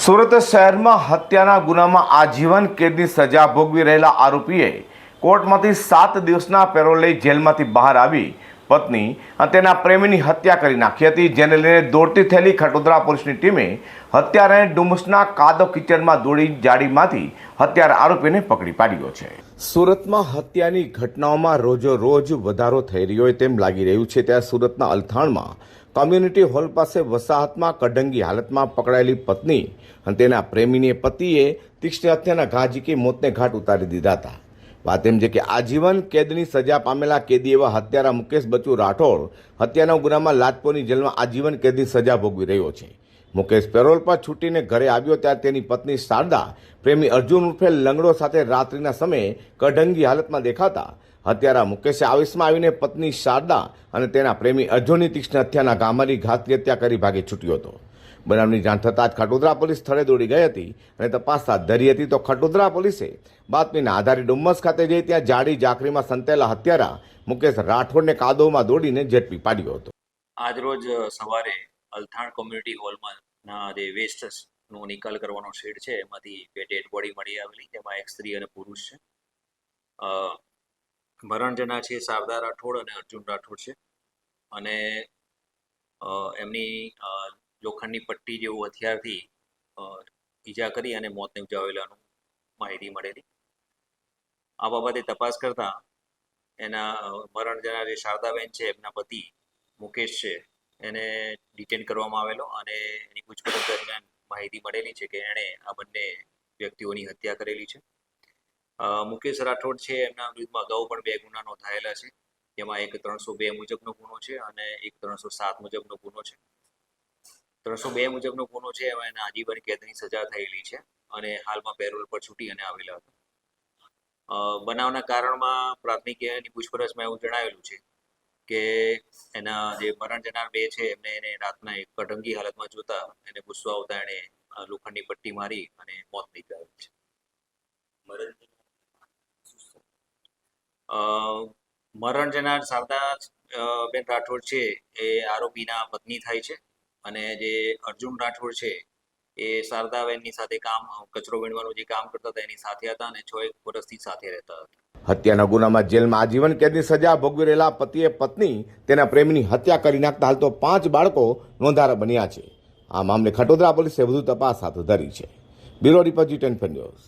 સુરત શહેરમાં હત્યાના ગુનામાં આજીવન કેદની સજા ભોગવી રહેલા આરોપીએ કોર્ટમાંથી સાત દિવસના પેરોલ લઈ જેલમાંથી બહાર આવી પત્ની અને તેના પ્રેમીની હત્યા કરી નાખી હતી, જેને લઈને દોડતી થયેલી ખટોદરા પોલીસની ટીમે હત્યારાને ડુમસના કાદો કિચનમાં દોડી જાડીમાંથી હત્યારા આરોપીને પકડી પાડ્યો છે. સુરતમાં હત્યાની ઘટનાઓમાં રોજો રોજ વધારો થઈ રહ્યો હોય તેમ લાગી રહ્યું છે. ત્યાં સુરતના અલથાણમાં કોમ્યુનિટી હોલ પાસે વસાહતમાં કડંગી હાલતમાં પકડાયેલી પત્ની અને તેના પ્રેમીને પતિએ તીક્ષ્ણ હત્યાના ઘા ઝીકી મોતને ઘાટ ઉતારી દીધા હતા. વાત એમ છે કે આજીવન કેદની સજા પામેલા કેદી એવા હત્યારા મુકેશ બચુ રાઠોડ હત્યાના ગુનામાં લાજપોરની જેલમાં આજીવન કેદની સજા ભોગવી રહ્યો છે. મુકેશ પેરોલ પર છૂટીને ઘરે આવ્યો ત્યારે તેની પત્ની શારદા પ્રેમી અર્જુન ઉર્ફે લંગડો સાથે રાત્રિના સમયે કઢંગી હાલતમાં દેખાતા હત્યારા મુકેશે આવેશમાં આવીને પત્ની શારદા અને તેના પ્રેમી અર્જુનની તીક્ષ્ણ હત્યાના ગામરી ઘાતકી હત્યા કરી ભાગે છૂટ્યો હતો. બનાવની જાણ થતાં જ ખટોદરા પોલીસ સ્થળે દોડી ગઈ હતી અને તપાસ હાથ ધરી હતી તો ખટોદરા પોલીસે બાતમીના આધારે ડુમ્મસ ખાતે જઈ ત્યાં જાડી ઝાંખરીમાં સંતેલા હત્યારા મુકેશ રાઠોડને કાદવમાં દોડીને ઝડપી પાડ્યો હતો. આજરોજ સવારે અલથાણ કોમ્યુનિટી હોલમાં ના જે વેસ્ટનો નિકાલ કરવાનો શેડ છે, એમાંથી બે ડેડ બોડી મળી આવેલી, તેમાં એક સ્ત્રી અને પુરુષ છે. જનાર છે શારદા રાઠોડ અને અર્જુન રાઠોડ છે. અને એમની લોખંડની પટ્ટી જેવું હથિયારથી ઈજા કરી અને મોત નિપજાવેલાનું માહિતી મળેલી. આ બાબતે તપાસ કરતા એના મરણ જનાર જે શારદાબેન છે, એમના પતિ મુકેશ છે, એને ડિટેન કરવામાં આવેલો અને એની પૂછપરછ દરમિયાન માહિતી મળેલી છે કે એણે આ બંને વ્યક્તિઓની હત્યા કરેલી છે. મુકેશ રાઠોડ છે, એમના વિરુદ્ધમાં અગાઉ પણ બે ગુના નોંધાયેલા છે. જેમાં એક ત્રણસો બે મુજબનો ગુનો છે અને એક ત્રણસો સાત મુજબનો ગુનો છે. ત્રણસો બે મુજબનો ગુનો છે એમાં એને આજીવન કેદની સજા થયેલી છે અને હાલમાં પેરોલ પર છૂટી અને આવેલા હતા. બનાવના કારણમાં પ્રાથમિક એની પૂછપરછમાં એવું જણાવેલું છે કે એના જે મરણ જનાર બે છે એમને એને રાતના એક કટંગી હાલતમાં જોતા એને ગુસ્સો આવતા એણે લોખંડની પટ્ટી મારી અને મોત નીપજાવેલ છે. અ, મરણ જનાર શારદા બેન રાઠોડ છે એ આરોપીના પત્ની થાય છે. અને જે અર્જુન રાઠોડ છે, એ શારદાબેનની સાથે કામ, કચરો વીણવાનું જે કામ કરતા હતા, એની સાથે હતા અને છ એક વર્ષથી સાથે રહેતા હતા. હત્યાના ગુનામાં જેલમાં આજીવન કેદની સજા ભોગવી રહેલા પતિએ પત્ની તેના પ્રેમીની હત્યા કરી નાખતા હાલ તો પાંચ બાળકો નોંધારા બન્યા છે. આ મામલે ખટોદરા પોલીસે વધુ તપાસ હાથ ધરી છે. Bureau report G ten news.